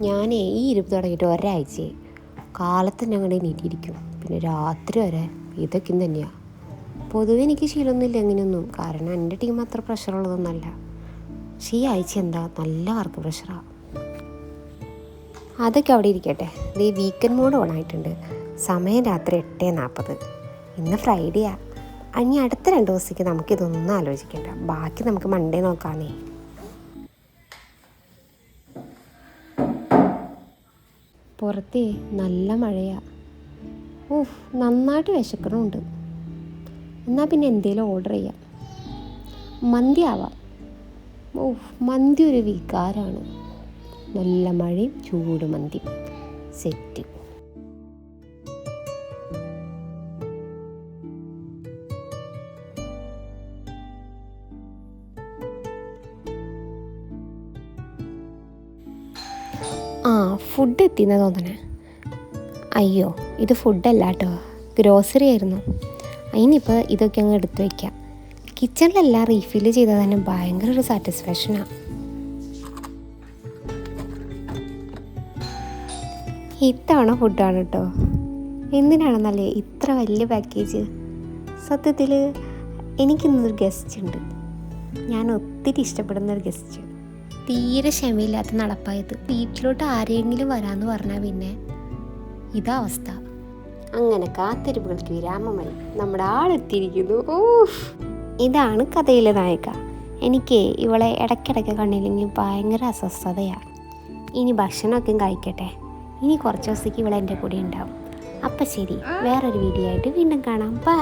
ഞാനേ ഈ ഇരുപ്പ് തുടങ്ങിയിട്ട് ഒരാഴ്ചയായി. കാലത്ത് തന്നെ അങ്ങോട്ട് നീട്ടിയിരിക്കും പിന്നെ രാത്രി വരെ ഇതൊക്കെ തന്നെയാണ് പൊതുവെ എനിക്ക് ശീലമൊന്നുമില്ല എങ്ങനെയൊന്നും കാരണം എന്റെ ടീം അത്ര പ്രഷറുള്ളതൊന്നുമല്ല പക്ഷേ ഈ ആഴ്ച എന്താ? നല്ല വർക്ക് പ്രഷറാണ് അതൊക്കെ അവിടെ ഇരിക്കട്ടെ. ഇത് വീക്കെൻഡ് മോഡ് ഓൺ ആയിട്ടുണ്ട്. സമയം രാത്രി എട്ട് നാൽപ്പത്. ഇന്ന് ഫ്രൈഡേയാണ് ഇനി അടുത്ത രണ്ട് ദിവസത്തേക്ക് നമുക്കിതൊന്നും ആലോചിക്കേണ്ട. ബാക്കി നമുക്ക് മൺഡേ നോക്കാന്നേ. പുറത്തേ നല്ല മഴയാ. ഊഫ് നന്നായിട്ട് വിശക്കണമുണ്ട് എന്നാൽ പിന്നെ എന്തേലും ഓർഡർ ചെയ്യാം. മന്തി ആവാം. ഊഫ് മന്തി ഒരു വികാരമാണ് നല്ല മഴയും ചൂട് മന്തി സെറ്റ് ആ ഫുഡ് എത്തിയെന്ന് തോന്നണേ. അയ്യോ ഇത് ഫുഡല്ല കേട്ടോ ഗ്രോസറി ആയിരുന്നു. അതിനിപ്പോൾ ഇതൊക്കെ അങ്ങ് എടുത്തു വയ്ക്കാം കിച്ചണിലെല്ലാം റീഫില്ല് ചെയ്താൽ തന്നെ ഭയങ്കര ഒരു സാറ്റിസ്ഫാക്ഷനാണ് ഇത്തവണ ഫുഡാണ് കേട്ടോ എന്തിനാണെന്നല്ലേ ഇത്ര വലിയ പാക്കേജ് സത്യത്തിൽ എനിക്കിന്നൊരു ഗസ്റ്റ് ഉണ്ട്. ഞാൻ ഒത്തിരി ഇഷ്ടപ്പെടുന്ന ഒരു ഗസ്റ്റ് തീരെ ക്ഷമയില്ലാത്ത നടപ്പായത്. വീട്ടിലോട്ട് ആരെങ്കിലും വരാന്ന് പറഞ്ഞാൽ പിന്നെ ഇതാ അവസ്ഥ. അങ്ങനെ കാത്തിരിപ്പുകൾക്ക് വിരാമമായി. നമ്മുടെ ആളെത്തിയിരിക്കുന്നു. ഇതാണ് കഥയിലെ നായിക. എനിക്ക് ഇവളെ ഇടയ്ക്കിടയ്ക്ക് കണ്ടില്ലെങ്കിൽ ഭയങ്കര അസ്വസ്ഥതയാണ് ഇനി ഭക്ഷണമൊക്കെ കഴിക്കട്ടെ. ഇനി കുറച്ച് ദിവസത്തേക്ക് ഇവളെ എന്റെ കൂടെ ഉണ്ടാവും. അപ്പം ശരി. വേറൊരു വീഡിയോ ആയിട്ട് വീണ്ടും കാണാം. ബൈ